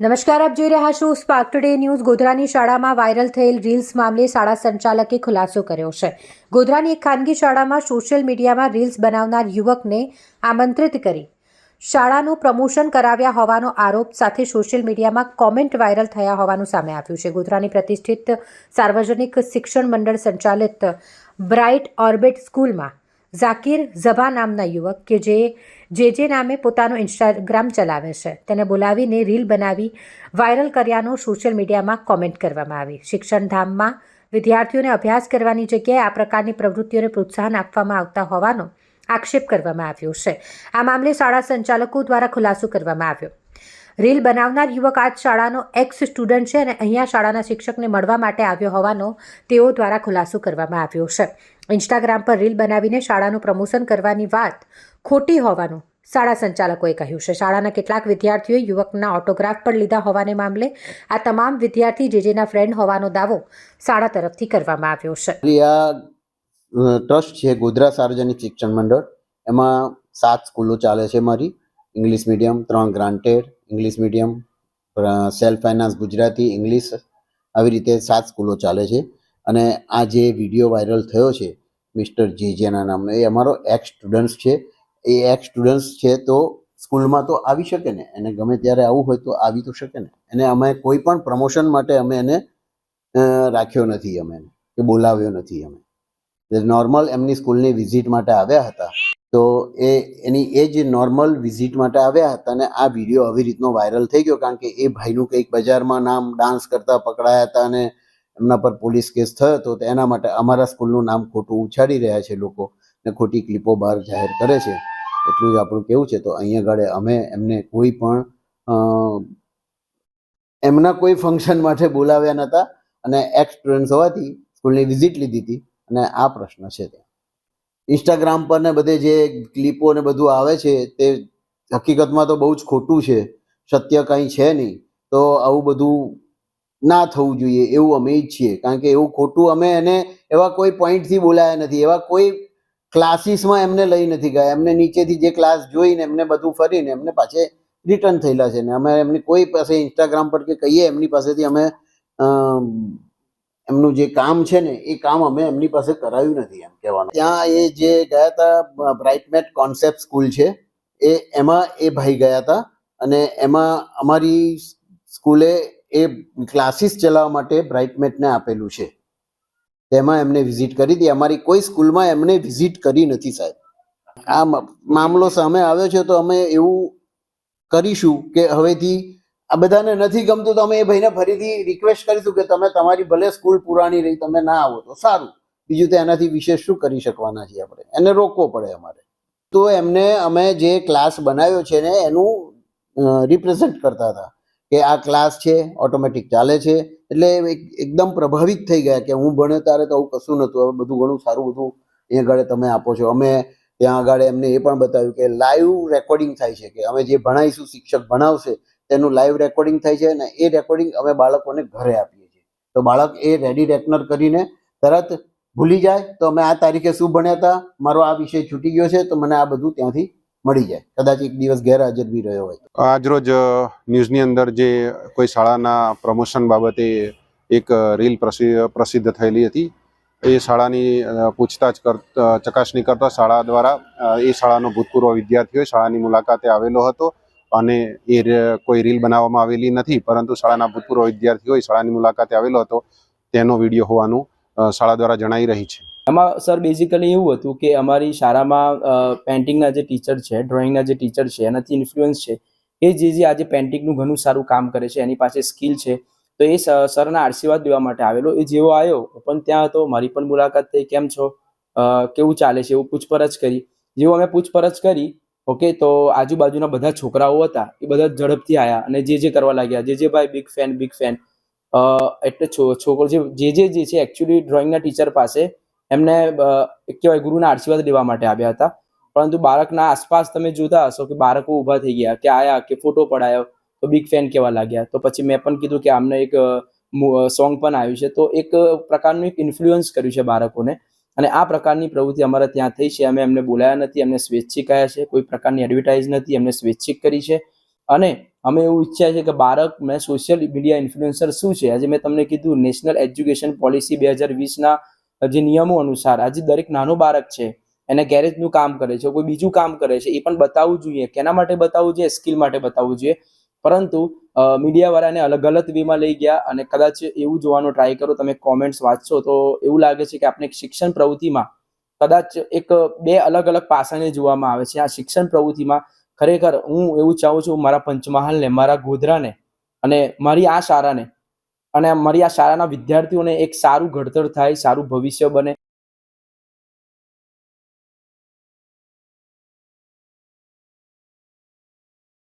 નમસ્કાર, આપ જોઈ રહ્યા છો સ્પાર્ક ટુડે ન્યૂઝ ગોધરાની શાળામાં વાયરલ થયેલ રીલ્સ મામલે શાળા સંચાલકે ખુલાસો કર્યો છે. ગોધરાની એક ખાનગી શાળામાં સોશિયલ મીડિયામાં રીલ્સ બનાવનાર યુવકને આમંત્રિત કરી. શાળાનું પ્રમોશન કરાવ્યા હોવાનો આરોપ સાથે સોશિયલ મીડિયામાં કોમેન્ટ વાયરલ થયા હોવાનું સામે આવ્યું છે. ગોધરાની પ્રતિષ્ઠિત સાર્વજનિક શિક્ષણ મંડળ સંચાલિત બ્રાઇટ ઓર્બિટ સ્કૂલમાં ઝાકીર ઝભા નામના યુવક કે જે જે જે નામે પોતાનું ઇન્સ્ટાગ્રામ ચલાવે છે. તેને બોલાવીને રીલ બનાવી વાયરલ કર્યાનો સોશિયલ મીડિયામાં કોમેન્ટ કરવામાં આવી. શિક્ષણધામમાં વિદ્યાર્થીઓને અભ્યાસ કરવાની જગ્યાએ આ પ્રકારની પ્રવૃત્તિઓને પ્રોત્સાહન આપવામાં આવતા હોવાનો આક્ષેપ કરવામાં આવ્યો છે. આ મામલે શાળા સંચાલકો દ્વારા ખુલાસો કરવામાં આવ્યો. રીલ બનાવનાર યુવક આ શાળાનો એક્સ સ્ટુડન્ટ છે અને અહીંયા શાળાના શિક્ષકને મળવા માટે આવ્યો હોવાનો તેઓ દ્વારા ખુલાસો કરવામાં આવ્યો છે. ઇન્સ્ટાગ્રામ પર રીલ બનાવીને શાળાનું પ્રમોશન કરવાની વાત ખોટી હોવાનું શાળા સંચાલકોએ કહ્યું છે. શાળાના કેટલાક વિદ્યાર્થીઓએ યુવકના ઓટોગ્રાફ પણ લીધા હોવાને મામલે આ તમામ વિદ્યાર્થી જે જેના ફ્રેન્ડ હોવાનો દાવો શાળા તરફથી કરવામાં આવ્યો છે. ટ્રસ્ટ છે ગોધરા સાર્વજનિક શિક્ષણ મંડળ. એમાં સાત સ્કૂલો ચાલે છે મારી. ઇંગ્લિશ મીડિયમ ત્રણ granted English medium self finance Gujarati English આવી રીતે સાત સ્કૂલો ચાલે છે. અને આ જે વીડિયો વાયરલ થયો છે મિસ્ટર જેજેના નામનો, એ અમારો એક્સ સ્ટુડન્ટ્સ છે. એ એક્સ સ્ટુડન્ટ્સ છે તો સ્કૂલમાં તો આવી શકે ને, એને ગમે ત્યારે આવવું હોય તો આવી તો શકે ને. એને અમે કોઈ પણ પ્રમોશન માટે અમે એને રાખ્યો નથી અમે એને, કે બોલાવ્યો નથી અમે. નોર્મલ એમની સ્કૂલની વિઝિટ માટે આવ્યા હતા. તો એ, એની એ જ નોર્મલ વિઝિટ માટે આવ્યા હતા અને આ વીડિયો આવી રીતનો વાયરલ થઈ ગયો કારણ કે એ ભાઈનું કંઈક બજારમાં નામ ડાન્સ કરતા પકડાયા હતા અને એમના પર પોલીસ કેસ થયો હતો. તો એના માટે અમારા સ્કૂલનું નામ ખોટું ઉછાળી રહ્યા છે લોકો ને ખોટી ક્લિપો બહાર જાહેર કરે છે. એટલું જ આપણું કેવું છે. તો અહીંયા આગળ અમે એમને કોઈ પણ એમના કોઈ ફંક્શન માટે બોલાવ્યા નહોતા અને એક્સ સ્ટુડન્ટ્સ હોવાથી સ્કૂલની વિઝિટ લીધી હતી. અને આ પ્રશ્ન છે તે ઇન્સ્ટાગ્રામ પર ને બધે જે ક્લિપો ને બધું આવે છે તે હકીકતમાં તો બહુ જ ખોટું છે. સત્ય કંઈ છે નહીં. તો આવું બધું ના થવું જોઈએ એવું અમે ઈચ્છીએ કારણ કે એવું ખોટું અમે એને એવા કોઈ પોઈન્ટથી બોલાયા નથી. એવા કોઈ ક્લાસીસમાં એમને લઈ નથી ગયા. એમને નીચેથી જે ક્લાસ જોઈને એમને બધું ફરીને એમને પાછે રિટર્ન થયેલા છે. ને અમે એમની કોઈ પાસે ઇન્સ્ટાગ્રામ પર કે કહીએ એમની પાસેથી અમે અમ, એમનું જે કામ છે ને, એ કામ અમે એમની પાસે કરાવ્યું નથી એમ કહેવાનું. ત્યાં એ જે ગયા હતા બ્રાઇટમેટ કોન્સેપ્ટ સ્કૂલ છે, એ એમાં એ ભાઈ ગયા હતા અને એમાં અમારી સ્કૂલે એ ક્લાસીસ ચલાવવા માટે બ્રાઇટમેટને આપેલું છે. તેમાં એમને વિઝિટ કરી હતી. અમારી કોઈ સ્કૂલમાં એમને વિઝિટ કરી નથી સાહેબ. આ મામલો સામે આવ્યો છે તો અમે એવું કરીશું કે હવેથી આ બધાને નથી ગમતું તો અમે એ ભાઈને ફરીથી રિક્વેસ્ટ કરીશું કે તમે તમારી ભલે સ્કૂલ પુરાણી રહી, તમે ના આવો તો સારું. બીજું તો એનાથી વિશેષ શું કરી શકવાના છીએ આપણે? એને રોકવો પડે અમારે. તો એમને અમે જે ક્લાસ બનાવ્યો છે ને, એનું રિપ્રેઝેન્ટ કરતા હતા કે આ ક્લાસ છે ઓટોમેટિક ચાલે છે. એટલે એક- એકદમ પ્રભાવિત થઈ ગયા કે હું ભણ્યો ત્યારે તો આવું કશું નહોતું. હવે બધું ઘણું સારું બધું અહીંયા આગળ તમે આપો છો. અમે ત્યાં આગળ એમને એ પણ બતાવ્યું કે લાઈવ રેકોર્ડિંગ થાય છે કે અમે જે ભણાવીશું, શિક્ષક ભણાવશે તેનું લાઈવ રેકોર્ડિંગ થાય છે અને એ રેકોર્ડિંગ અમે બાળકોને ઘરે આપીએ છીએ. તો બાળક એ રેડી રેકનર કરીને તરત ભૂલી જાય, તો અમે આ તારીખે શું ભણ્યા હતા, મારો આ વિષય છૂટી ગયો છે, તો મને આ બધું ત્યાંથી મળી જાય. કદાચ એક દિવસ ગેરહાજર બી રહ્યો હોય આજરોજ ન્યૂઝની અંદર જે કોઈ શાળાના પ્રમોશન બાબતે એક રીલ પ્રસિ- પ્રસિદ્ધ થયેલી હતી. એ શાળાની પૂછતાછ કર ચકાસણી કરતા શાળા દ્વારા એ શાળાનો ભૂતપૂર્વ વિદ્યાર્થીઓ શાળાની મુલાકાતે આવેલો હતો. અને એ કોઈ રીલ બનાવવામાં આવેલી નથી, પરંતુ શાળાના ભૂતપૂર્વ વિદ્યાર્થીઓ શાળાની મુલાકાતે આવેલો હતો. તેનો વીડિયો હોવાનું શાળા દ્વારા જણાઈ રહી છે. એમાં સર બેઝિકલી એવું હતું કે અમારી શાળામાં પેન્ટિંગના જે ટીચર છે ડ્રોઈંગના જે ટીચર છે, એનાથી ઇન્ફ્લુઅન્સ છે. એ જે જે આજે પેન્ટિંગનું ઘણું સારું કામ કરે છે, એની પાસે સ્કિલ છે. તો એ સરના આશીર્વાદ લેવા માટે આવેલો. એ જેવો આવ્યો પણ ત્યાં હતો. મારી પણ મુલાકાત થઈ. કેમ છો? કેવું ચાલે છે? એવું પૂછપરછ કરી. જેવું અમે પૂછપરછ કરી ઓકે, તો આજુબાજુના બધા છોકરાઓ હતા એ બધા ઝડપથી આવ્યા અને જે જે કરવા લાગ્યા, જે જે ભાઈ બિગ ફેન બિગ ફેન એટલે છોકરો જે જે જે છે એકચ્યુઅલી ડ્રોઈંગના ટીચર પાસે એમને કહેવાય ગુરુના આશીર્વાદ લેવા માટે આવ્યા હતા. પરંતુ બાળકના આસપાસ તમે જોતા હશો કે બાળકો ઊભા થઈ ગયા, કે આયા, કે ફોટો પડાયો, તો બિગ ફેન કહેવા લાગ્યા. તો પછી મેં પણ કીધું કે આમને એક સોંગ પણ આવ્યું છે. તો એક પ્રકારનું એક ઇન્ફ્લુઅન્સ કર્યું છે બાળકોને. અને આ પ્રકારની પ્રવૃત્તિ અમારે ત્યાં થઈ છે. અમે એમને બોલાયા નથી, એમને સ્વૈચ્છિક આવ્યા છે, કોઈ પ્રકારની એડવર્ટાઇઝ નથી, એમને સ્વૈચ્છિક કરી છે. અને અમે એવું ઈચ્છ્યા છે કે બાળક, મેં સોશિયલ મીડિયા ઇન્ફ્લુએન્સર શું છે? આજે મેં તમને કીધું નેશનલ એજ્યુકેશન પોલિસી બે હજાર વીસના જે નિયમો અનુસાર આજે દરેક નાનું બાળક છે, એને ગેરેજનું કામ કરે છે, કોઈ બીજું કામ કરે છે, એ પણ બતાવવું જોઈએ. કેના માટે બતાવવું જોઈએ? સ્કિલ માટે બતાવવું જોઈએ. પરંતુ મીડિયાવાળાને અલગ અલગ વેમાં લઈ ગયા અને કદાચ એવું જોવાનો ટ્રાય કરો, તમે કોમેન્ટ્સ વાંચશો તો એવું લાગે છે કે આપણે શિક્ષણ પ્રવૃત્તિમાં કદાચ એક, બે અલગ અલગ પાસાને જોવામાં આવે છે. આ શિક્ષણ પ્રવૃત્તિમાં ખરેખર હું એવું ચાહું છું મારા પંચમહાલને, મારા ગોધરાને અને મારી આ શાળાને અને મારી આ શાળાના વિદ્યાર્થીઓને એક સારું ઘડતર થાય, સારું ભવિષ્ય બને.